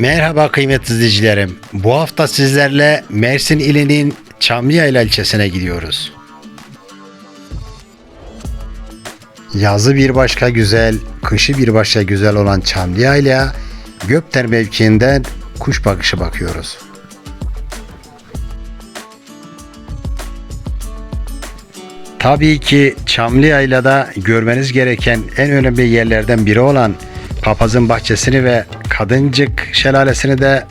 Merhaba kıymetli izleyicilerim. Bu hafta sizlerle Mersin ilinin Çamlıyayla ilçesine gidiyoruz. Yazı bir başka güzel, kışı bir başka güzel olan Çamlıyayla Gökter mevkiinden kuş bakışı bakıyoruz. Tabii ki Çamlıyayla'da görmeniz gereken en önemli yerlerden biri olan Papazın Bahçesi'ni ve Kadıncık Şelalesi'ni de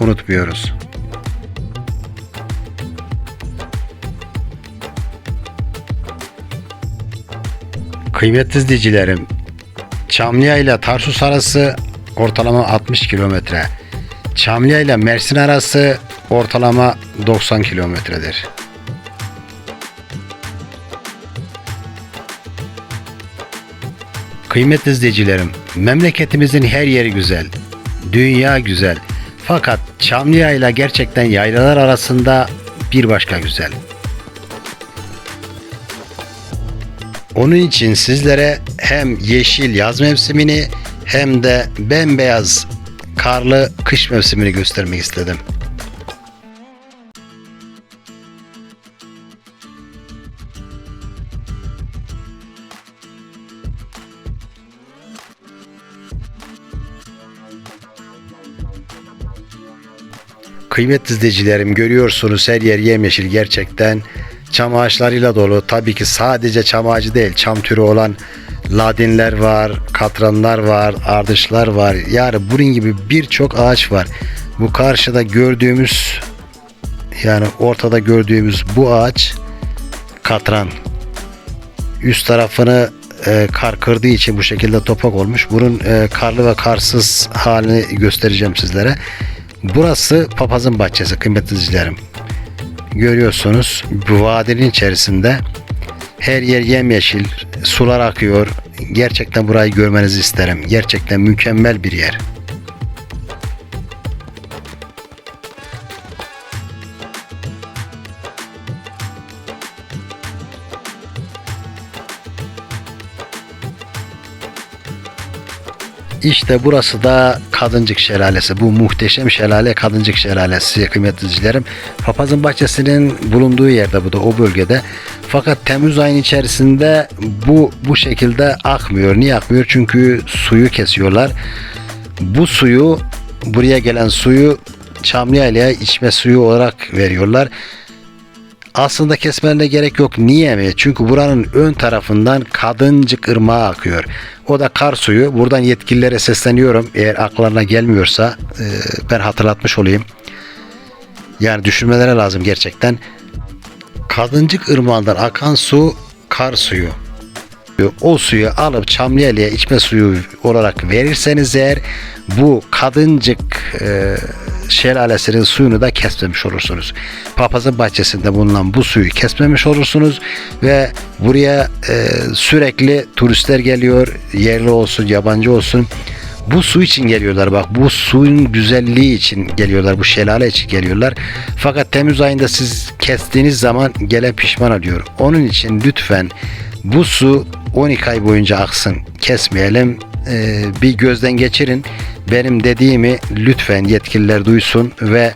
unutmuyoruz. Kıymetli izleyicilerim, Çamlıya ile Tarsus arası ortalama 60 kilometre. Çamlıya ile Mersin arası ortalama 90 kilometredir. Kıymetli izleyicilerim, memleketimizin her yeri güzel, dünya güzel. Fakat Çamlıyayla gerçekten yaylalar arasında bir başka güzel. Onun için sizlere hem yeşil yaz mevsimini hem de bembeyaz karlı kış mevsimini göstermek istedim. Kıymetli izleyicilerim görüyorsunuz her yer yemyeşil gerçekten. Çam ağaçlarıyla dolu. Tabii ki sadece çam ağacı değil çam türü olan ladinler var, katranlar var, ardışlar var. Yani bunun gibi birçok ağaç var. Bu karşıda gördüğümüz yani ortada gördüğümüz bu ağaç katran. Üst tarafını e, kar kırdığı için bu şekilde toprak olmuş. Bunun e, karlı ve karsız halini göstereceğim sizlere. Burası papazın bahçesi kıymetli izleyicilerim. Görüyorsunuz bu vadinin içerisinde her yer yemyeşil, sular akıyor. Gerçekten burayı görmenizi isterim. Gerçekten mükemmel bir yer. İşte burası da Kadıncık Şelalesi. Bu muhteşem şelale Kadıncık Şelalesi kıymetli izleyicilerim. Papazın bahçesinin bulunduğu yerde bu da o bölgede. Fakat Temmuz ayın içerisinde bu bu şekilde akmıyor. Niye akmıyor? Çünkü suyu kesiyorlar. Bu suyu buraya gelen suyu Çamlıyayla'ya içme suyu olarak veriyorlar. Aslında kesmelerine gerek yok. Niye mi? Çünkü buranın ön tarafından Kadıncık Irmağı akıyor. O da kar suyu. Buradan yetkililere sesleniyorum. Eğer aklarına gelmiyorsa e, ben hatırlatmış olayım. Yani düşünmeleri lazım gerçekten. Kadıncık Irmağı'ndan akan su kar suyu. O suyu alıp Çamlıyeli'ye içme suyu olarak verirseniz eğer bu kadıncık e, şelalesinin suyunu da kesmemiş olursunuz. Papazın bahçesinde bulunan bu suyu kesmemiş olursunuz ve buraya e, sürekli turistler geliyor. Yerli olsun, yabancı olsun. Bu su için geliyorlar bak bu suyun güzelliği için geliyorlar bu şelale için geliyorlar. Fakat Temmuz ayında siz kestiğiniz zaman gelen pişman oluyor. Onun için lütfen bu su 12 ay boyunca aksın kesmeyelim Ee, bir gözden geçirin benim dediğimi lütfen yetkililer duysun ve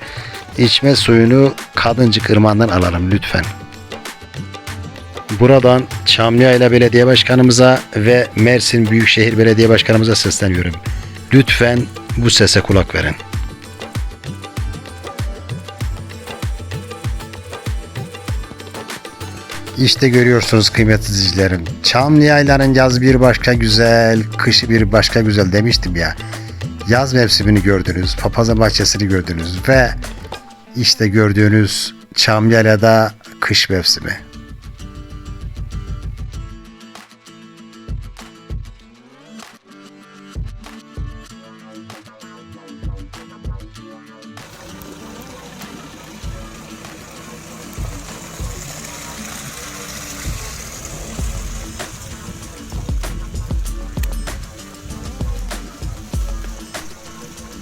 içme suyunu Kadıncık Irmağı'ndan alalım lütfen. Buradan Çamlıyayla Belediye Başkanımıza ve Mersin Büyükşehir Belediye Başkanımıza sesleniyorum. Lütfen bu sese kulak verin. İşte görüyorsunuz kıymetli izleyicilerim. Çamlı yayların yaz bir başka güzel, kışı bir başka güzel demiştim ya. Yaz mevsimini gördünüz, papazın bahçesini gördünüz ve işte gördüğünüz Çamlıyayla'da kış mevsimi.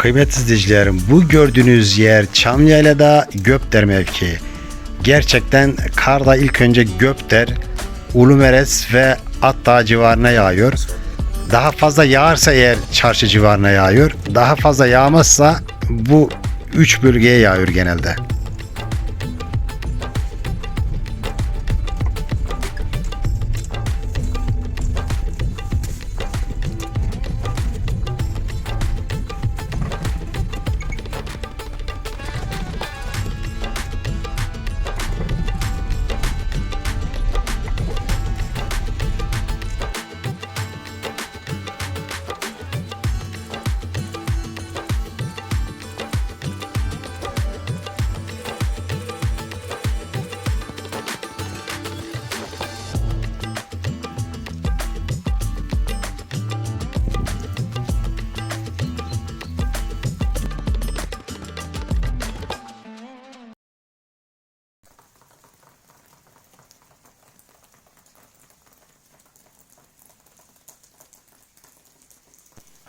Kıymetli izleyicilerim bu gördüğünüz yer Çamlıyayla'da Gökder mevkii. Gerçekten karda ilk önce Gökder, Ulumeres ve Attağ civarına yağıyor. Daha fazla yağarsa eğer çarşı civarına yağıyor. Daha fazla yağmazsa bu üç bölgeye yağıyor genelde.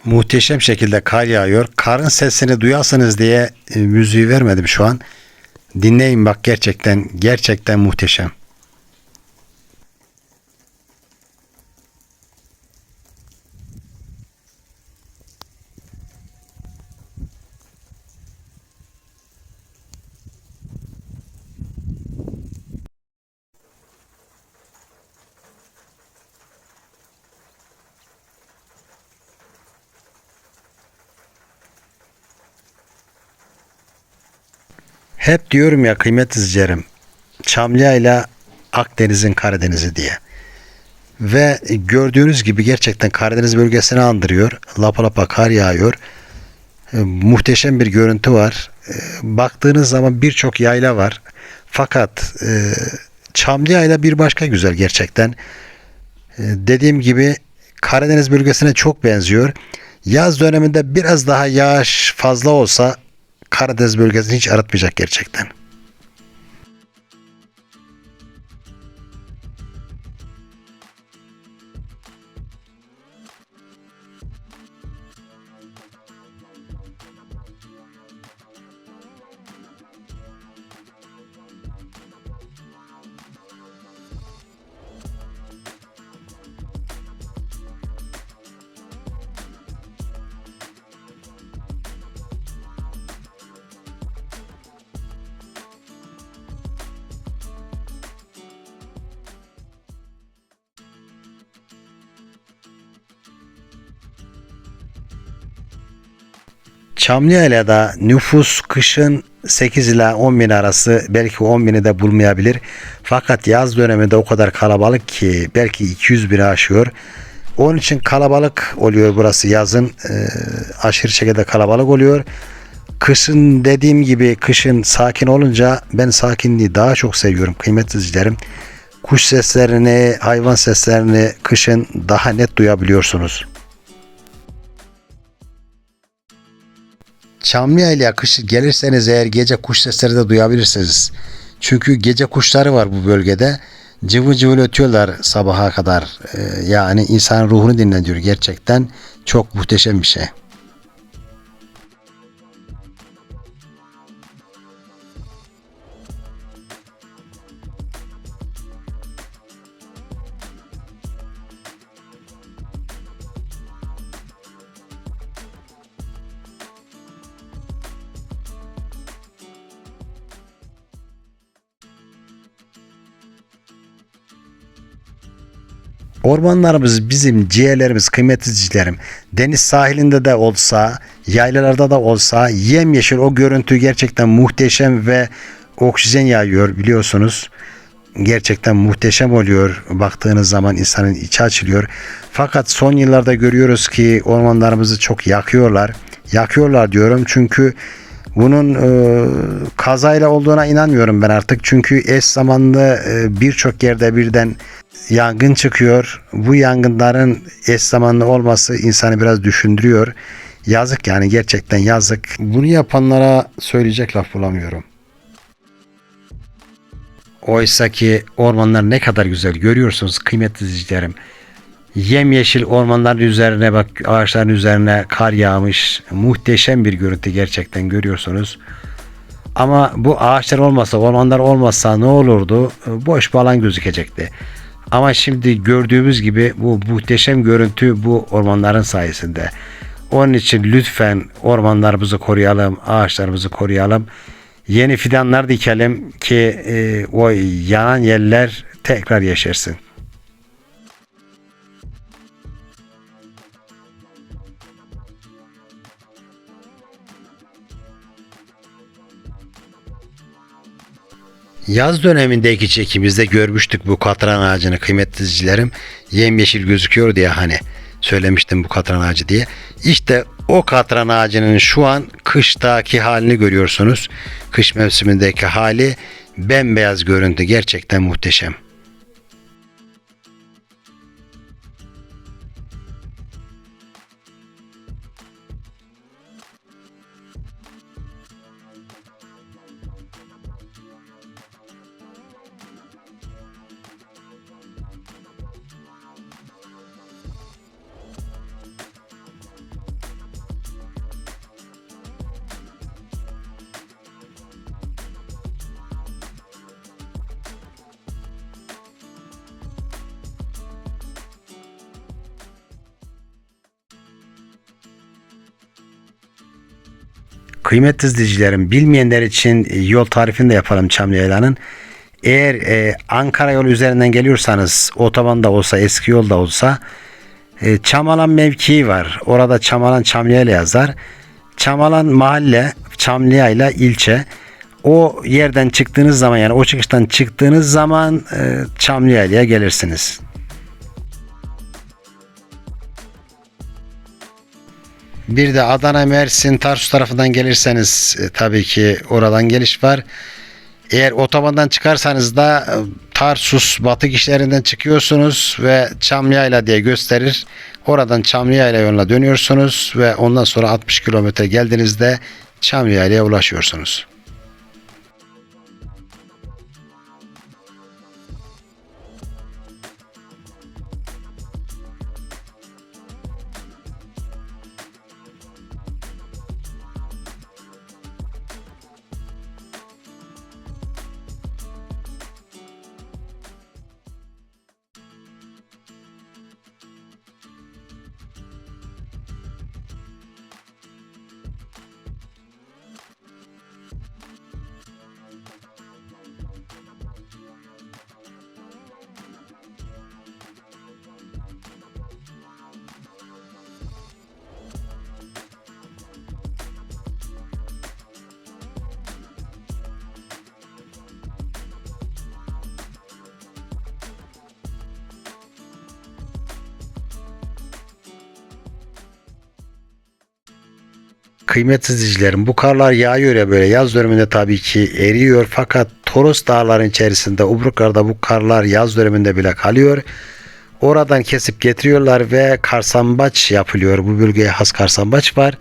Muhteşem şekilde kar yağıyor. Karın sesini duyasınız diye e, müziği vermedim şu an. Dinleyin bak gerçekten gerçekten muhteşem. Hep diyorum ya kıymetli izleyicilerim. Çamlıca ile Akdeniz'in Karadeniz'i diye. Ve gördüğünüz gibi gerçekten Karadeniz bölgesini andırıyor. Lapa lapa kar yağıyor. E, muhteşem bir görüntü var. E, baktığınız zaman birçok yayla var. Fakat e, Çamlıca ile bir başka güzel gerçekten. E, dediğim gibi Karadeniz bölgesine çok benziyor. Yaz döneminde biraz daha yağış fazla olsa Karadeniz bölgesini hiç aratmayacak gerçekten. Çamlıya'da nüfus kışın 8 ila 10 bin arası belki 10 bini de bulmayabilir. Fakat yaz döneminde o kadar kalabalık ki belki 200 bini aşıyor. Onun için kalabalık oluyor burası yazın e, aşırı şekilde kalabalık oluyor. Kışın dediğim gibi kışın sakin olunca ben sakinliği daha çok seviyorum kıymetli izleyicilerim. Kuş seslerini, hayvan seslerini kışın daha net duyabiliyorsunuz. Çamlıya kış gelirseniz eğer gece kuş sesleri de duyabilirsiniz. Çünkü gece kuşları var bu bölgede. Cıvıl cıvıl ötüyorlar sabaha kadar. Ee, yani insan ruhunu dinlendiriyor gerçekten. Çok muhteşem bir şey. Ormanlarımız bizim ciğerlerimiz, kıymetli izleyicilerim. Deniz sahilinde de olsa, yaylalarda da olsa yemyeşil o görüntü gerçekten muhteşem ve oksijen yayıyor biliyorsunuz. Gerçekten muhteşem oluyor. Baktığınız zaman insanın içi açılıyor. Fakat son yıllarda görüyoruz ki ormanlarımızı çok yakıyorlar. Yakıyorlar diyorum çünkü bunun e, kazayla olduğuna inanmıyorum ben artık. Çünkü eş zamanlı e, birçok yerde birden yangın çıkıyor. Bu yangınların eş zamanlı olması insanı biraz düşündürüyor. Yazık yani gerçekten yazık. Bunu yapanlara söyleyecek laf bulamıyorum. Oysa ki ormanlar ne kadar güzel görüyorsunuz kıymetli izleyicilerim. Yemyeşil ormanların üzerine bak ağaçların üzerine kar yağmış. Muhteşem bir görüntü gerçekten görüyorsunuz. Ama bu ağaçlar olmasa, ormanlar olmasa ne olurdu? Boş bir alan gözükecekti. Ama şimdi gördüğümüz gibi bu muhteşem görüntü bu ormanların sayesinde. Onun için lütfen ormanlarımızı koruyalım, ağaçlarımızı koruyalım. Yeni fidanlar dikelim ki e, o yanan yerler tekrar yeşersin. Yaz dönemindeki çekimizde görmüştük bu katran ağacını kıymetli izleyicilerim. Yemyeşil gözüküyor diye hani söylemiştim bu katran ağacı diye. İşte o katran ağacının şu an kıştaki halini görüyorsunuz. Kış mevsimindeki hali bembeyaz görüntü gerçekten muhteşem. Kıymetli izleyicilerim bilmeyenler için e, yol tarifini de yapalım Çamlıyayla'nın. Eğer e, Ankara yolu üzerinden geliyorsanız otobanda olsa eski yolda olsa e, Çamalan mevkii var. Orada Çamalan Çamlıyayla yazar. Çamalan mahalle Çamlıyayla ilçe. O yerden çıktığınız zaman yani o çıkıştan çıktığınız zaman e, Çamlıyayla'ya gelirsiniz. Bir de Adana, Mersin, Tarsus tarafından gelirseniz e, tabii ki oradan geliş var. Eğer otobandan çıkarsanız da e, Tarsus batı işlerinden çıkıyorsunuz ve Çamlıyayla diye gösterir. Oradan Çamlıyayla yoluna dönüyorsunuz ve ondan sonra 60 kilometre geldiğinizde Çamlıyayla'ya ulaşıyorsunuz. Kıymetli izleyicilerim bu karlar yağıyor ya böyle yaz döneminde tabii ki eriyor fakat Toros dağların içerisinde Ubruklar'da bu karlar yaz döneminde bile kalıyor. Oradan kesip getiriyorlar ve karsambaç yapılıyor. Bu bölgeye has karsambaç var.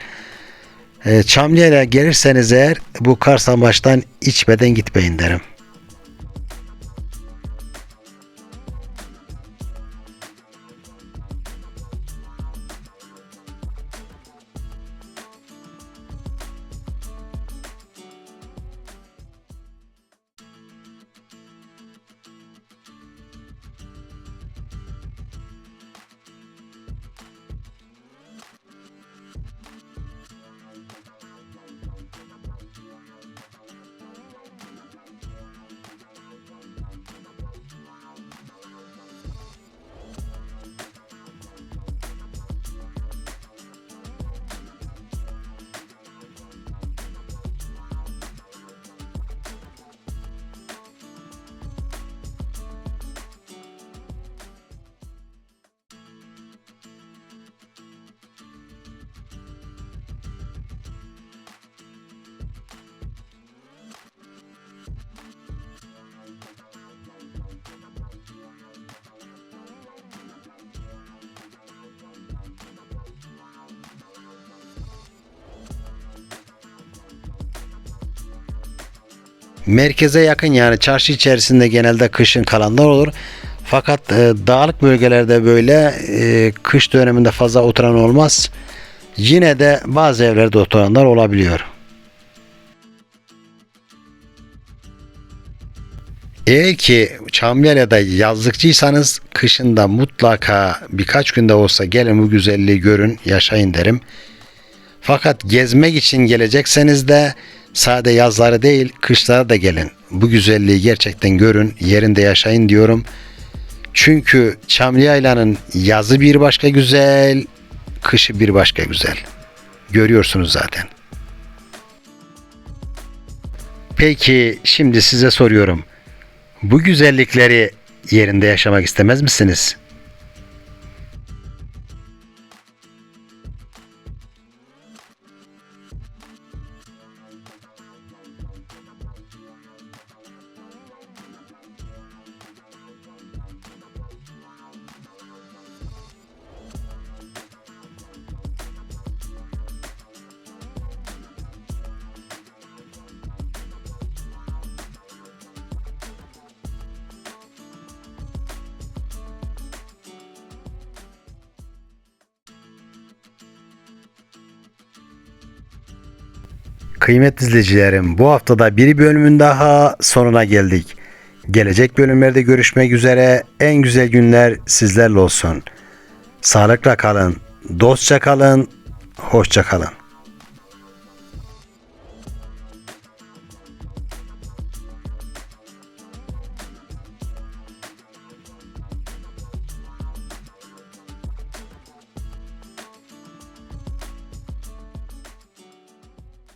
E, Çamlı'ya gelirseniz eğer bu karsambaçtan içmeden gitmeyin derim. Merkeze yakın yani çarşı içerisinde genelde kışın kalanlar olur. Fakat e, dağlık bölgelerde böyle e, kış döneminde fazla oturan olmaz. Yine de bazı evlerde oturanlar olabiliyor. Eğer ki Çamlıca'da yazlıkçıysanız kışında mutlaka birkaç günde olsa gelin bu güzelliği görün, yaşayın derim. Fakat gezmek için gelecekseniz de sade yazları değil kışlara da gelin. Bu güzelliği gerçekten görün, yerinde yaşayın diyorum. Çünkü Çamlıyayla'nın yazı bir başka güzel, kışı bir başka güzel. Görüyorsunuz zaten. Peki şimdi size soruyorum. Bu güzellikleri yerinde yaşamak istemez misiniz? Kıymetli izleyicilerim bu haftada bir bölümün daha sonuna geldik. Gelecek bölümlerde görüşmek üzere en güzel günler sizlerle olsun. Sağlıkla kalın, dostça kalın, hoşça kalın.